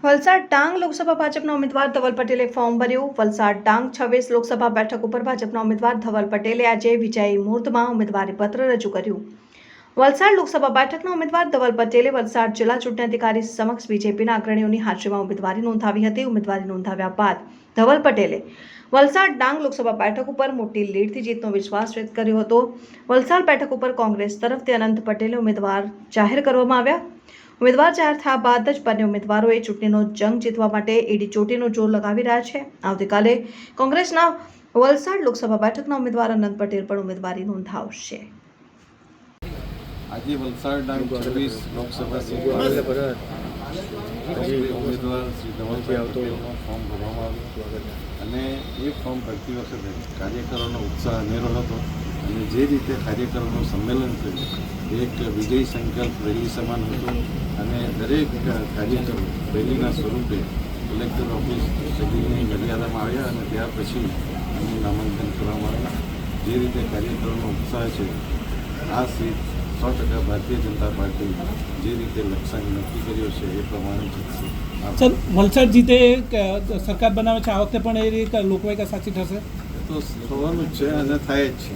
વલસાડ ડાંગ લોકસભા ભાજપના ઉમેદવાર ધવલ પટેલે ફોર્મ ભર્યું. વલસાડ ડાંગ છવ્વીસ લોકસભા બેઠક ઉપર ભાજપના ઉમેદવાર ધવલ પટેલે આજે વિજયી મુહૂર્તમાં ઉમેદવારી પત્ર રજૂ કર્યું. વલસાડ લોકસભા બેઠકના ઉમેદવાર ધવલ પટેલે વલસાડ જિલ્લા ચૂંટણી અધિકારી સમક્ષ બીજેપીના અગ્રણીઓની હાજરીમાં ઉમેદવારી નોંધાવી હતી. ઉમેદવારી નોંધાવ્યા બાદ ધવલ પટેલે વલસાડ ડાંગ લોકસભા બેઠક ઉપર મોટી લીડથી જીતનો વિશ્વાસ વ્યક્ત કર્યો હતો. વલસાડ બેઠક ઉપર કોંગ્રેસ તરફથી અનંત પટેલે ઉમેદવાર જાહેર કરવામાં આવ્યા. ઉમેદવાર જાહેર થયા બાદ જ બંને ઉમેદવારોએ ચૂંટણીનો જંગ જીતવા માટે એડી ચોટીનું જોર લગાવી રહ્યા છે. આવતીકાલે કોંગ્રેસના વલસાડ લોકસભા બેઠકના ઉમેદવાર અનંત પટેલ પણ ઉમેદવારી નોંધાવશે. આજે વલસાડના છવ્વીસ લોકસભા ઉમેદવાર શ્રી ધવલભાઈ પટેલનું ફોર્મ ભરવામાં આવ્યું. અને એ ફોર્મ ભરતી વખતે કાર્યકરોનો ઉત્સાહ અનેરો હતો. અને જે રીતે કાર્યકરોનું સંમેલન થયું, એક વિજય સંકલ્પ રેલી સમાન હતું અને દરેક કાર્યકરો રેલીના સ્વરૂપે કલેક્ટર ઓફિસ સુધીની મર્યાદામાં આવ્યા અને ત્યાર પછી એમનું નામાંકન કરવામાં આવ્યું. જે રીતે કાર્યકરોનો ઉત્સાહ છે, આ સીટ સો ટકા ભારતીય જનતા પાર્ટી જે રીતે લક્ષ્યાંક નક્કી કર્યો છે એ પ્રમાણે જીતશે સર વલસાડ જીતે સરકાર બનાવે છે, આ વખતે પણ એ રીતે લોકવાયકા સાચી થશે? તો થવાનું જ છે અને થાય જ છે.